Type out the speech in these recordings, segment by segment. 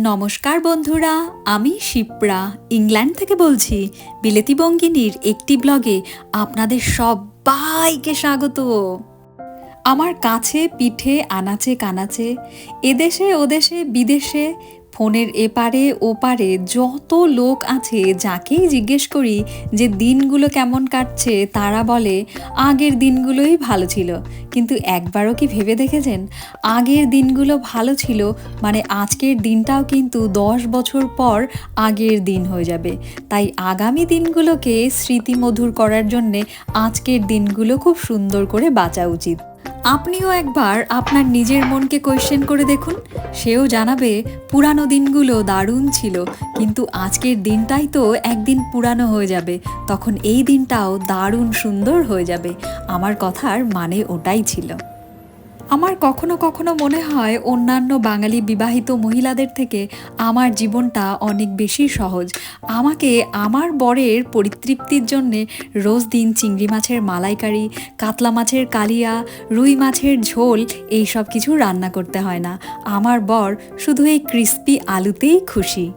নমস্কার বন্ধুরা, আমি শিপ্রা, ইংল্যান্ড থেকে বলছি। বিলেতি বঙ্গিনীর একটি ব্লগে আপনাদের সবাইকে স্বাগত। আমার কাছে, পিঠে, আনাচে, কানাচে, এদেশে, ওদেশে, বিদেশে ফোনের এপারে ওপারে যত লোক আছে, যাকেই জিজ্ঞেস করি যে দিনগুলো কেমন কাটছে, তারা বলে, আগের দিনগুলোই ভালো ছিল। কিন্তু একবারও কি ভেবে দেখেছেন? আগের দিনগুলো ভালো ছিল মানে আজকের দিনটাও কিন্তু দশ বছর পর আগের দিন হয়ে যাবে। তাই আগামী দিনগুলোকে স্মৃতিমধুর করার জন্যে আজকের দিনগুলো খুব সুন্দর করে বাঁচা উচিত। আপনিও একবার আপনার নিজের মনকে কোয়েশ্চেন করে দেখুন। সেও জানাবে, পুরানো দিনগুলো দারুণ ছিল, কিন্তু আজকের দিনটাই তো একদিন পুরানো হয়ে যাবে। তখন এই দিনটাও দারুণ সুন্দর হয়ে যাবে। আমার কথার মানে ওটাই ছিল। আমার কখনো কখনো মনে হয় অন্যান্য বাঙালি বিবাহিত মহিলাদের থেকে আমার জীবনটা অনেক বেশি সহজ। আমাকে আমার বরের পরিতৃপ্তির জন্যে রোজ দিন চিংড়ি মাছের মালাইকারি, কাতলা মাছের কালিয়া, রুই মাছের ঝোল এই সব কিছু রান্না করতে হয় না। আমার বর শুধু এই ক্রিস্পি আলুতেই খুশি।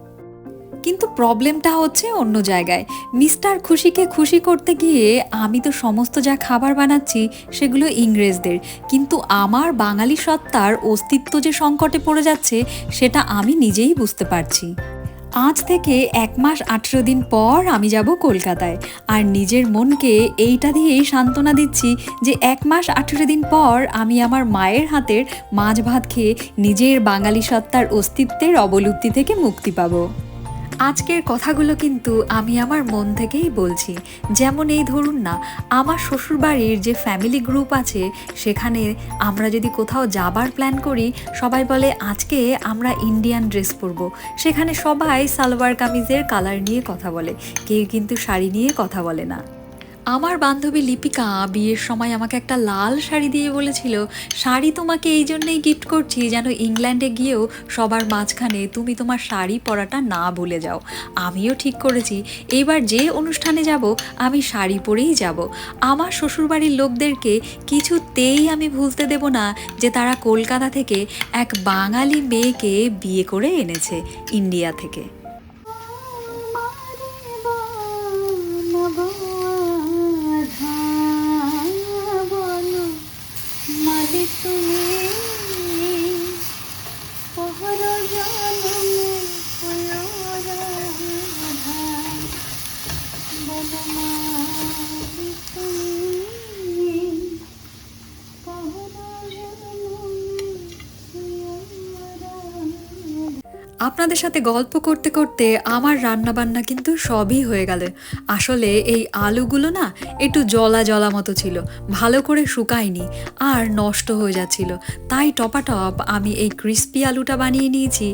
কিন্তু প্রবলেমটা হচ্ছে অন্য জায়গায়। মিস্টার খুশিকে খুশি করতে গিয়ে আমি তো সমস্ত যা খাবার বানাচ্ছি সেগুলো ইংরেজদের। কিন্তু আমার বাঙালি সত্তার অস্তিত্ব যে সংকটে পড়ে যাচ্ছে সেটা আমি নিজেই বুঝতে পারছি। আজ থেকে এক মাস আঠেরো দিন পর আমি যাব কলকাতায়। আর নিজের মনকে এইটা দিয়েই সান্ত্বনা দিচ্ছি যে এক মাস আঠেরো দিন পর আমি আমার মায়ের হাতের মাছ ভাত খেয়ে নিজের বাঙালি সত্তার অস্তিত্বের অবলুপ্তি থেকে মুক্তি পাবো। আজকের কথাগুলো কিন্তু আমি আমার মন থেকেই বলছি। যেমন এই ধরুন না, আমার শ্বশুরবাড়ির যে ফ্যামিলি গ্রুপ আছে, সেখানে আমরা যদি কোথাও যাবার প্ল্যান করি, সবাই বলে, আজকে আমরা ইন্ডিয়ান ড্রেস পরব। সেখানে সবাই সালোয়ার কামিজের কালার নিয়ে কথা বলে, কেউ কিন্তু শাড়ি নিয়ে কথা বলে না। আমার বান্ধবী লিপিকা বিয়ের সময় আমাকে একটা লাল শাড়ি দিয়ে বলেছিল, শাড়ি তোমাকে এই জন্যেই গিফট করছি যেন ইংল্যান্ডে গিয়েও সবার মাঝখানে তুমি তোমার শাড়ি পরাটা না ভুলে যাও। আমিও ঠিক করেছি এইবার যে অনুষ্ঠানে যাব, আমি শাড়ি পরেই যাব। আমার শ্বশুরবাড়ির লোকদেরকে কিছুতেই আমি ভুলতে দেব না যে তারা কলকাতা থেকে এক বাঙালি মেয়েকে বিয়ে করে এনেছে ইন্ডিয়া থেকে। আপনাদের সাথে গল্প করতে করতে আমার রান্না বান্না কিন্তু সবই হয়ে গেল। আসলে এই আলুগুলো না একটু জলা জলা মতো ছিল, ভালো করে শুকায়নি আর নষ্ট হয়ে যাচ্ছিল। তাই টপাটপ আমি এই ক্রিস্পি আলুটা বানিয়ে নিয়েছি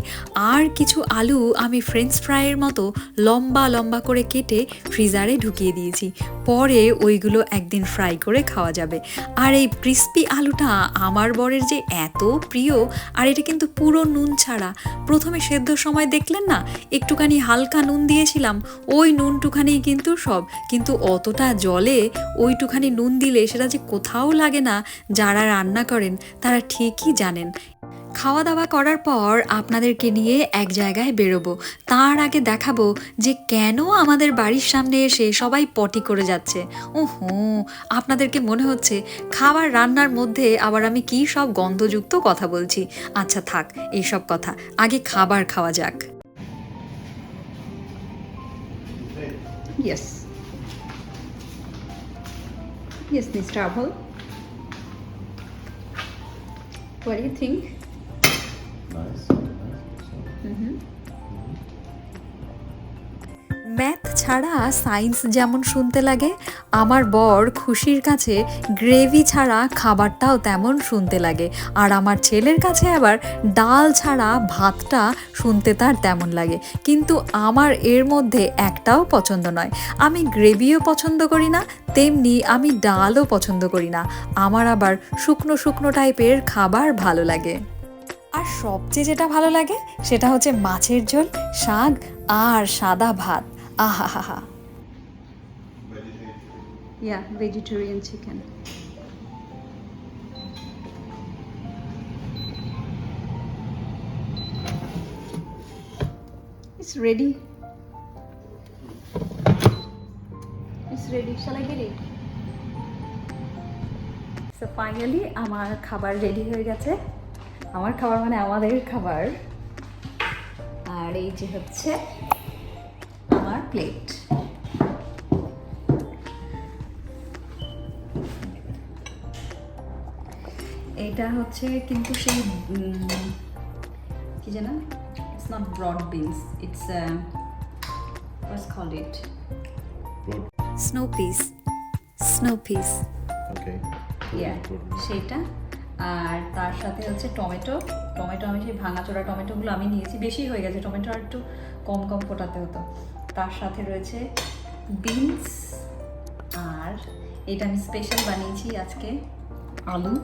আর কিছু আলু আমি ফ্রেঞ্চ ফ্রাইয়ের মতো লম্বা লম্বা করে কেটে ফ্রিজারে ঢুকিয়ে দিয়েছি। পরে ওইগুলো একদিন ফ্রাই করে খাওয়া যাবে। আর এই ক্রিস্পি আলুটা আমার বরের যে এত প্রিয়, আর এটা কিন্তু পুরো নুন ছাড়া। প্রথমে সেদ্ধ সময় দেখলেন না? একটুখানি হালকা নুন দিয়েছিলাম। ওই নুনটুখানি কিন্তু সব। কিন্তু অতটা জলে ওইটুখানি নুন দিলে সেটা যে কোথাও লাগে না। যারা রান্না করেন, তারা ঠিকই জানেন। খাওয়া দাওয়া করার পর আপনাদেরকে নিয়ে এক জায়গায় বেরোবো। তার আগে দেখাবো যে কেন আমাদের বাড়ির সামনে এসে সবাই পটি করে যাচ্ছে। ও আপনাদেরকে মনে হচ্ছে খাবার রান্নার মধ্যে আবার আমি কি সব গন্ধযুক্ত কথা বলছি। আচ্ছা থাক এইসব কথা। আগে খাবার খাওয়া যাক. What do you think? Math ছাড়া সায়েন্স যেমন শুনতে লাগে, আমার বর খুশির কাছে গ্রেভি ছাড়া খাবারটাও তেমন শুনতে লাগে। আর আমার ছেলের কাছে আবার ডাল ছাড়া ভাতটা শুনতে তার তেমন লাগে। কিন্তু আমার এর মধ্যে একটাও পছন্দ নয়। আমি গ্রেভিও পছন্দ করি না, তেমনি আমি ডালও পছন্দ করি না। আমার আবার শুকনো শুকনো টাইপের খাবার ভালো লাগে। আর সবচেয়ে যেটা ভালো লাগে, সেটা হচ্ছে মাছের ঝোল, শাক আর সাদা ভাত আহা হা vegetarian chicken. It's ready. It's ready. আমার খাবার রেডি হয়ে গেছে আমার খাবার মানে আমাদের খাবার। আর এই যে হচ্ছে আমার প্লেট এটা হচ্ছে কিন্তু সেই কি যেন? It's not broad beans it's what's called it. Snow peas snow peas Okay. Yeah সেটা আর তার সাথে হচ্ছে টমেটো। টমেটো আমি সেই ভাঙাচোরা টমেটোগুলো আমি নিয়েছি। বেশি হয়ে গেছে। টমেটো আর একটু কম কম ফোটাতে হতো। তার সাথে রয়েছে বিনস আর এটা আমি স্পেশাল বানিয়েছি আজকে আলু।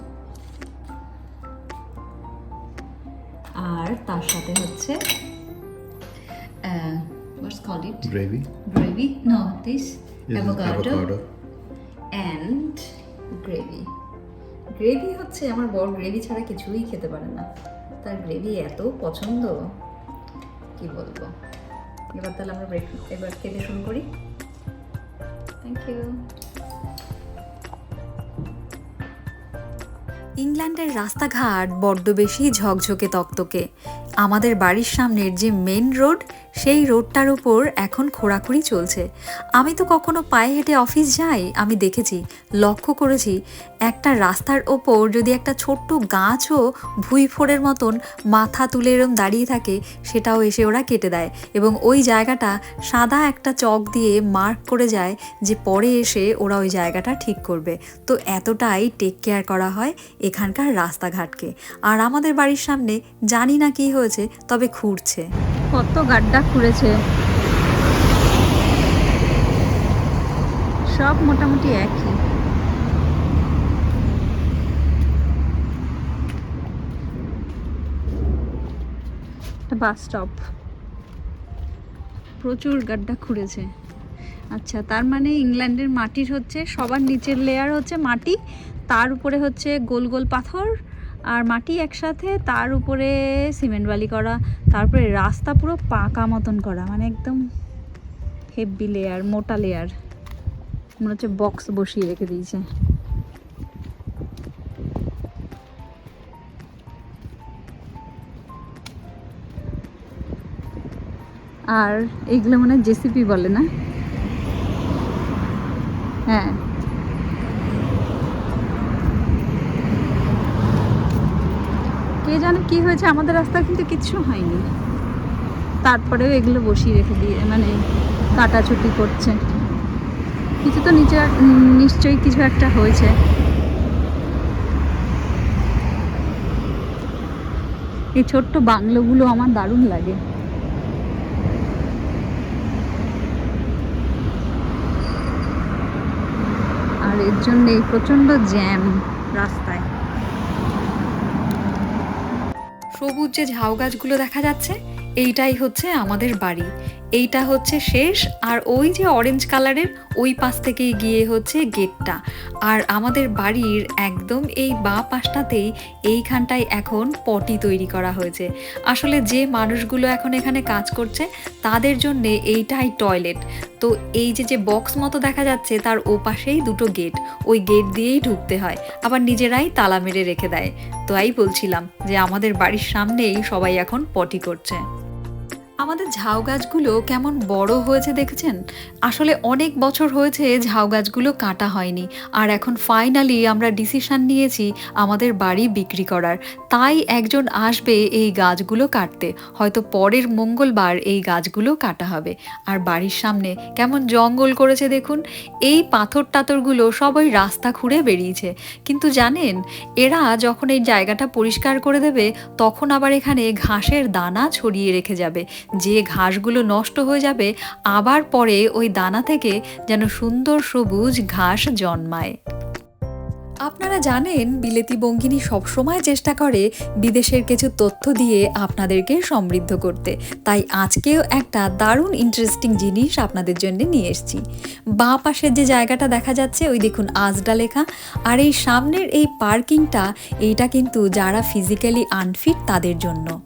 আর তার সাথে হচ্ছে Gravy. Gravy This is avocado. And gravy gravy হচ্ছে আমার বর গ্রেভি ছাড়া কিছুই খেতে পারে না। তার গ্রেভি এত পছন্দ। কি বলব? এবার তাহলে আমরা ব্রেক এবার খেতে শুরু করি। থ্যাংক ইউ ইংল্যান্ডের রাস্তাঘাট বড্ড বেশি ঝকঝকে তকতকে। আমাদের বাড়ির সামনের যে মেন রোড সেই রোডটার উপর এখন খোঁড়াখুড়ি চলছে। আমি তো কখনো পায়ে হেঁটে অফিস যাই, আমি দেখেছি, লক্ষ্য করেছি, একটা রাস্তার ওপর যদি একটা ছোট্ট গাছও ভুই ফোড়ের মতন মাথা তুলে এরম দাঁড়িয়ে থাকে, সেটাও এসে ওরা কেটে দেয় এবং ওই জায়গাটা সাদা একটা চক দিয়ে মার্ক করে যায় যে পরে এসে ওরা ওই জায়গাটা ঠিক করবে। তো এতটাই টেক কেয়ার করা হয় এখানকার রাস্তাঘাটকে। আর আমাদের বাড়ির সামনে জানি না কি হয়েছে, তবে খুঁড়ছে। কত গাড্ডা খুঁড়েছে। সব মোটামুটি একই। Bus stop. প্রচুর গাড্ডা খুঁড়েছে। আচ্ছা তার মানে ইংল্যান্ডের মাটির হচ্ছে, সবার নিচের লেয়ার হচ্ছে মাটি, তার উপরে হচ্ছে গোল গোল পাথর আর মাটি একসাথে, তার উপরে সিমেন্ট বালি করা, তারপরে রাস্তা পুরো পাকা মতন করা মানে একদম হেভি লেয়ার মোটা লেয়ার মনে হচ্ছে বক্স বসিয়ে রেখে দিয়েছে। আর এইগুলো মানে জেসিপি বলে না? হ্যাঁ। কে হয়েছে? আমাদের রাস্তা কিন্তু কিচ্ছু হয়নি। তারপরেও এগুলো বসিয়ে রেখে দিয়ে মানে কাটাছুটি করছে। কিছু তো নিচে নিশ্চয়ই কিছু একটা হয়েছে। এই ছোট্ট বাংলোগুলো আমার দারুণ লাগে। আর এর জন্য এই প্রচণ্ড জ্যাম রাস্তায় সবুজ যে ঝাউ গাছগুলো দেখা যাচ্ছে এইটাই হচ্ছে আমাদের বাড়ি। এইটা হচ্ছে শেষ। আর ওই যে অরেঞ্জ কালারের ওই পাশ থেকেই গিয়ে হচ্ছে গেটটা আর আমাদের বাড়ির একদম এই বা পাশটাতেই এইখানটায় এখন পটি তৈরি করা হয়েছে। আসলে যে মানুষগুলো এখন এখানে কাজ করছে, তাদের জন্যে এইটাই টয়লেট তো এই যে যে বক্স মতো দেখা যাচ্ছে, তার ওপাশেই দুটো গেট ওই গেট দিয়েই ঢুকতে হয়। আবার নিজেরাই তালা মেরে রেখে দেয়। তো এই বলছিলাম যে, আমাদের বাড়ির সামনেই সবাই এখন পটি করছে। আমাদের ঝাউ গাছগুলো কেমন বড় হয়েছে দেখেছেন? আসলে অনেক বছর হয়েছে ঝাউ গাছগুলো কাটা হয়নি। আর এখন ফাইনালি আমরা ডিসিশন নিয়েছি আমাদের বাড়ি বিক্রি করার। তাই একজন আসবে এই গাছগুলো কাটতে। হয়তো পরের মঙ্গলবার এই গাছগুলো কাটা হবে। আর বাড়ির সামনে কেমন জঙ্গল করেছে দেখুন। এই পাথর টাথরগুলো সবাই রাস্তা খুঁড়ে বেরিয়েছে কিন্তু জানেন, এরা যখন এই জায়গাটা পরিষ্কার করে দেবে, তখন আবার এখানে ঘাসের দানা ছড়িয়ে রেখে যাবে। যে ঘাসগুলো নষ্ট হয়ে যাবে, আবার পরে ওই দানা থেকে যেন সুন্দর সবুজ ঘাস জন্মায়। আপনারা জানেন, বিলেতি বঙ্গিনী সবসময় চেষ্টা করে বিদেশের কিছু তথ্য দিয়ে আপনাদেরকে সমৃদ্ধ করতে। তাই আজকেও একটা দারুণ ইন্টারেস্টিং জিনিস আপনাদের জন্য নিয়ে এসেছি। বাঁ পাশের যে জায়গাটা দেখা যাচ্ছে, ওই দেখুন আজডা লেখা। আর এই সামনের এই পার্কিংটা, এইটা কিন্তু যারা ফিজিক্যালি আনফিট তাদের জন্য।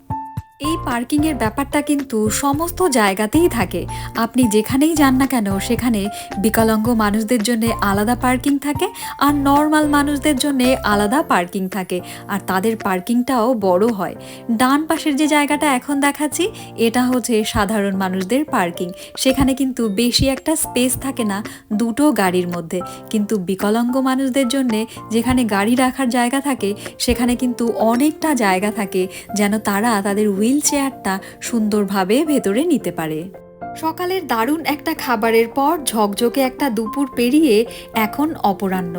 এই পার্কিংয়ের ব্যাপারটা কিন্তু সমস্ত জায়গাতেই থাকে। আপনি যেখানেই যান না কেন, সেখানে বিকলাঙ্গ মানুষদের জন্য আলাদা পার্কিং থাকে আর নর্মাল মানুষদের জন্য আলাদা পার্কিং থাকে। আর তাদের পার্কিংটাও বড় হয়। ডান পাশের যে জায়গাটা এখন দেখাচ্ছি, এটা হচ্ছে সাধারণ মানুষদের পার্কিং। সেখানে কিন্তু বেশি একটা স্পেস থাকে না, দুটো গাড়ির মধ্যে। কিন্তু বিকলাঙ্গ মানুষদের জন্য যেখানে গাড়ি রাখার জায়গা থাকে, সেখানে কিন্তু অনেকটা জায়গা থাকে, যেন তারা তাদের হুইল চেয়ারটা সুন্দরভাবে ভেতরে নিতে পারে। সকালের দারুণ একটা খাবারের পর ঝকঝকে একটা দুপুর পেরিয়ে এখন অপরাহ্ন।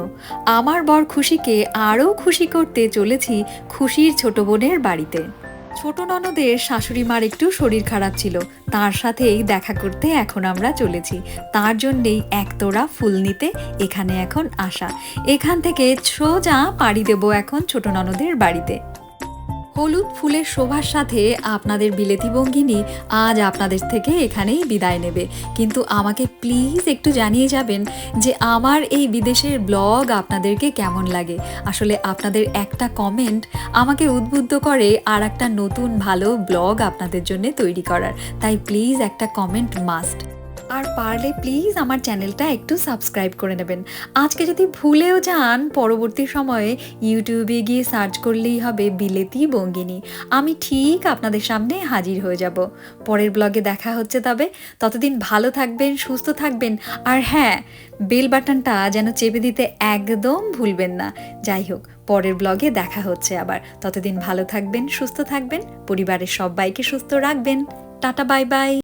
আমার বর খুশিকে আরও খুশি করতে চলেছি খুশির ছোট বোনের বাড়িতে। ছোট ননদের শাশুড়ি মার একটু শরীর খারাপ ছিল, তার সাথেই দেখা করতে এখন আমরা চলেছি। তার জন্যেই একতোড়া ফুল নিতে এখানে এখন আসা। এখান থেকে সোজা পাড়ি দেব এখন ছোট ননদের বাড়িতে। হলুদ ফুলের শোভার সাথে আপনাদের বিলেতি বঙ্গিনী আজ আপনাদের থেকে এখানেই বিদায় নেবে। কিন্তু আমাকে প্লিজ একটু জানিয়ে যাবেন যে আমার এই বিদেশের ব্লগ আপনাদেরকে কেমন লাগে। আসলে আপনাদের একটা কমেন্ট আমাকে উদ্বুদ্ধ করে আর একটা নতুন ভালো ব্লগ আপনাদের জন্য তৈরি করার। তাই প্লিজ একটা কমেন্ট মাস্ট আর পারলে প্লিজ আমার চ্যানেলটা একটু সাবস্ক্রাইব করে নেবেন। আজকে যদি ভুলেও যান, পরবর্তী সময়ে ইউটিউবে গিয়ে সার্চ করলেই হবে বিলেতি বঙ্গিনী আমি ঠিক আপনাদের সামনে হাজির হয়ে যাব। পরের ব্লগে দেখা হচ্ছে তবে। ততদিন ভালো থাকবেন, সুস্থ থাকবেন। আর হ্যাঁ বেল বাটনটা যেন চেপে দিতে একদম ভুলবেন না। যাই হোক, পরের ব্লগে দেখা হচ্ছে আবার। ততদিন ভালো থাকবেন, সুস্থ থাকবেন। পরিবারের সবাইকে সুস্থ রাখবেন। Tata bye bye